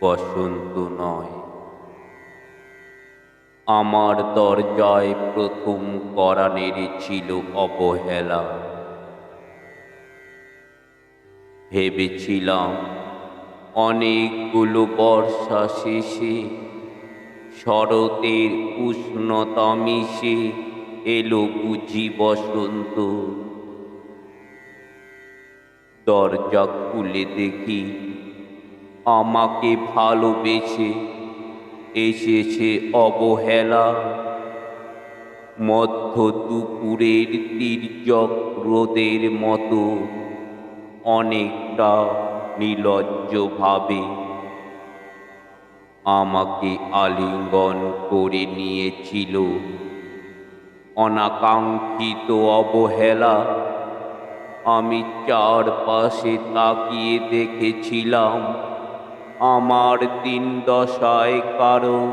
বসন্ত নয়। আমার দরজায় প্রথম করানের ছিল অবহেলা। ভেবেছিলাম অনেকগুলো বর্ষা শেষে শরতের উষ্ণতা মিশে এলো বুঝি বসন্ত। দরজা খুলে দেখি আমাকে ভালোবেসে এসেছে অবহেলা। মধ্য দুপুরের তির্যক রোদের মতো অনেকটা নির্লজ্জভাবে আমাকে আলিঙ্গন করে নিয়েছিল। অনাকাঙ্ক্ষিত অবহেলা আমি চারপাশে তাকিয়ে দেখেছিলাম। আমার দিন দশায় কারও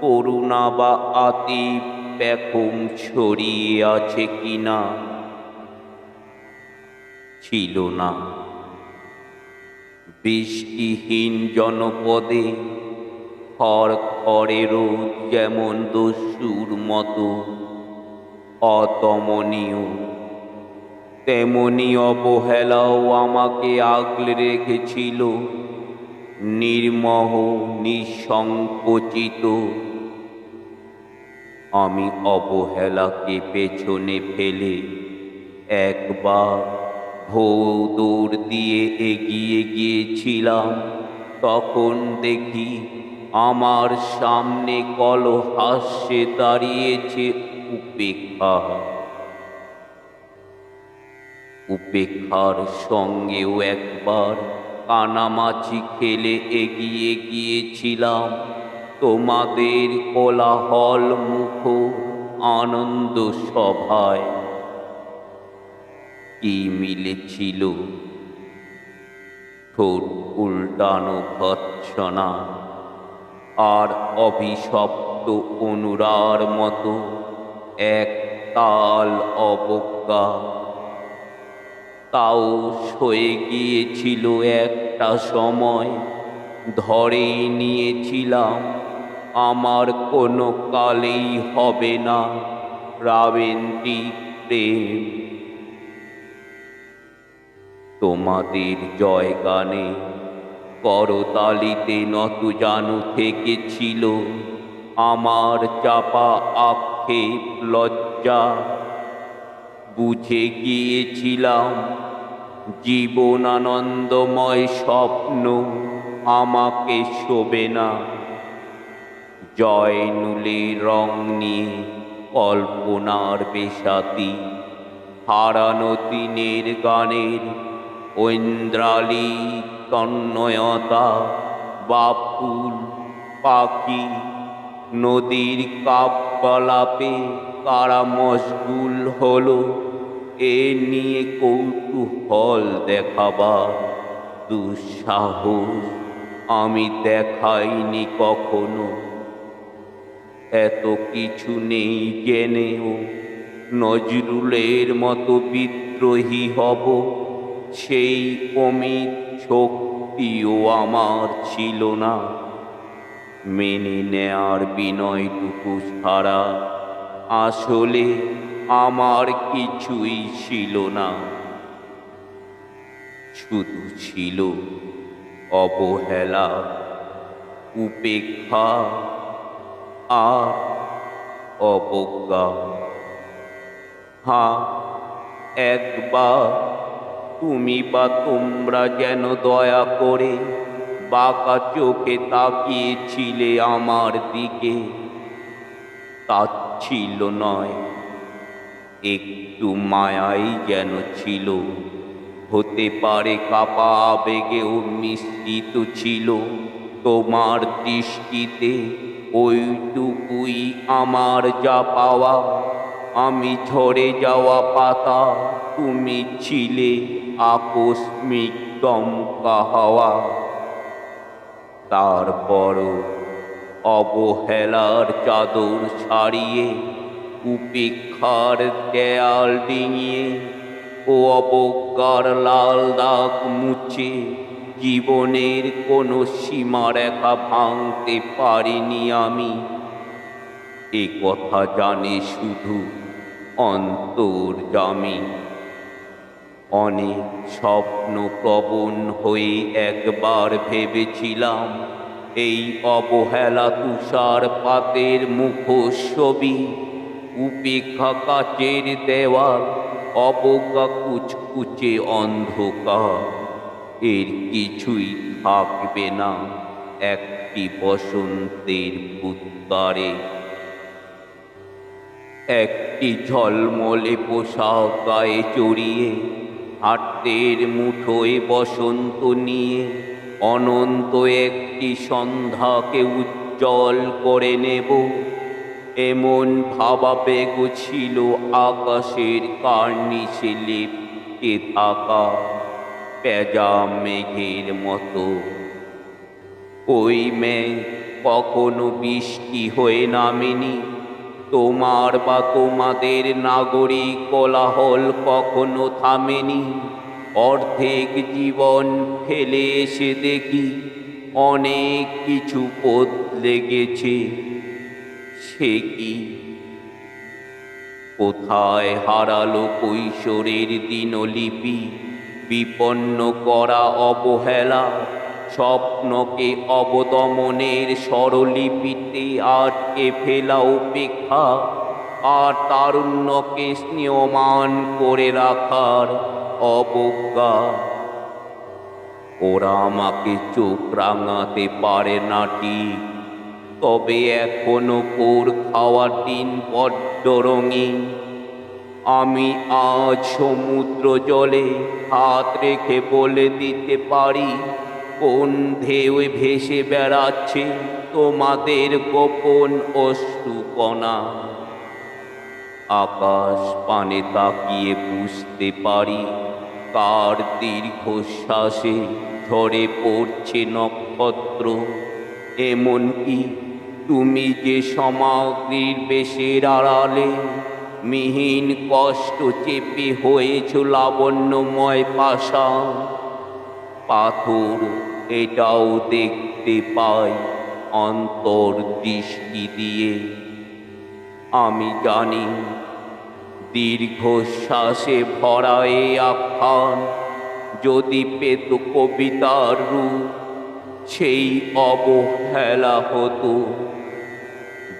করুণা বা আতিফ পেখম ছড়িয়ে আছে কিনা? ছিল না। বৃষ্টিহীন জনপদে খড় খড়ে রোদ যেমন দস্যুর মতো অতমনীয়, তেমনি অবহেলাও আমাকে আগলে রেখেছিল নির্মহ, নিঃসংকোচিত। আমি অবহেলাকে পেছনে ফেলে একবার ভৌদৌড় দিয়ে এগিয়ে গিয়েছিলাম। তখন দেখি আমার সামনে কল হাস্যে দাঁড়িয়েছে উপেক্ষা। উপেক্ষার সঙ্গেও একবার কানামাছি খেলে এগিয়ে গিয়েছিলাম। তোমাদের কোলাহল মুখ আনন্দ সভায়। কি মিলেছিল? ঠোঁট উল্টানো ভৎসনা। আর অভিশপ্ত অনুরার মতো এক তাল অবজ্ঞা। তাও সয়ে গিয়েছিল একটা সময়। ধরেই নিয়েছিলাম, আমার কোনো কালেই হবে না রাবেন্দ্রিক প্রেম। তোমাদের জয় গানে করতালিতে নত জানু থেকেছিল, আমার চাপা আক্ষেপ লজ্জা। বুঝে গিয়েছিলাম, জীবনানন্দময় স্বপ্ন আমাকে শোবে না। জয়নুলের রং নিয়ে কল্পনার বেশাতি, হারানো দিনের গানের ঐন্দ্রালী তন্ময়তা বা ফুল পাখি, নদীর কাপলাপে কারা মশগুল হলো এ নিয়ে কৌতূহল দেখাবা। দুঃসাহস আমি দেখাইনি কখনো। এত কিছু নেই জেনেও নজরুলের মতো বিদ্রোহী হব। সেই অমিত শক্তিও আমার ছিল না। মেনে নেয়ার বিনয়টুকু ছাড়া আসলে আমার কিছুই ছিল না। শুধু ছিল অবহেলা, উপেক্ষা আর অবজ্ঞা। হ্যাঁ একবার তুমি বা তোমরা যেন দয়া করে বাঁকা চোখে তাকিয়েছিলে আমার দিকে তাচ্ছিল নয়। একটু মায়াই যেন ছিল। হতে পারে কাপা আবেগেও মিশ্রিত ছিল। তোমার দৃষ্টিতে ওইটুকুই আমার যা পাওয়া। আমি ঝরে যাওয়া পাতা, তুমি ছিলে আকস্মিক দমকা হাওয়া। তারপরও অবহেলার চাদর ছাড়িয়ে উপেক্ষার দেয়াল ডিঙিয়ে ও অবজ্ঞার লাল দাগ মুছে জীবনের কোনো সীমারেখা ভাঙতে পারিনি আমি। এ কথা জানে শুধু অন্তর্জামী অনেক স্বপ্ন প্রবণ হয়ে একবার ভেবেছিলাম এই অবহেলা তুষার পাতের মুখোশবি উপেক্ষা কাচের দেওয়াল, অবজ্ঞা কুচকুচে অন্ধকার। এর কিছুই থাকবে না একটি বসন্তের উত্তরে। একটি ঝলমলে পোশাক গায়ে চড়িয়ে হাটের মুঠোয় বসন্ত নিয়ে, অনন্ত একটি সন্ধ্যাকে উজ্জ্বল করে নেব। এমন ভাবাবেগ ছিল আকাশের কার্নিশে লেপটে থাকা পেজা মেঘের মতো। ওই মেঘ কখনো বৃষ্টি হয়ে নামেনি। তোমার বা তোমাদের নাগরিক কোলাহল কখনো থামেনি। অর্ধেক জীবন ফেলে এসে দেখি অনেক কিছু বদলে গেছে। সে কি? কোথায় হারালো কৈশোরের দিনলিপি? বিপন্ন করা অবহেলা, স্বপ্নকে অবদমনের স্বরলিপিতে আটকে ফেলা উপেক্ষা, আর তারুণ্যকে স্নেহমান করে রাখার অবজ্ঞা। ওরা আমাকে চোখ রাঙাতে পারে না ঠিক। তবে এখনও কোর খাওয়ার দিন বড্ড রঙিন। আমি আজ সমুদ্র জলে হাত রেখে বলে দিতে পারি কোন ঢেউ ভেসে বেড়াচ্ছে তোমাদের গোপন অশ্রুকণা। আকাশ পানে তাকিয়ে বুঝতে পারি, কার দীর্ঘশ্বাসে ঝরে পড়ছে নক্ষত্র, এমনকি তুমি যে সামগ্রীর বেশের আড়ালে মিহিন কষ্ট চেপে হয়েছ লাবণ্যময় পাশা, পাথর এটাও দেখতে পাই অন্তর দৃষ্টি দিয়ে। আমি জানি দীর্ঘশ্বাসে ভরা এ আখ্যান যদি পেত কবিতার রূপ, সেই অবহেলা হতো।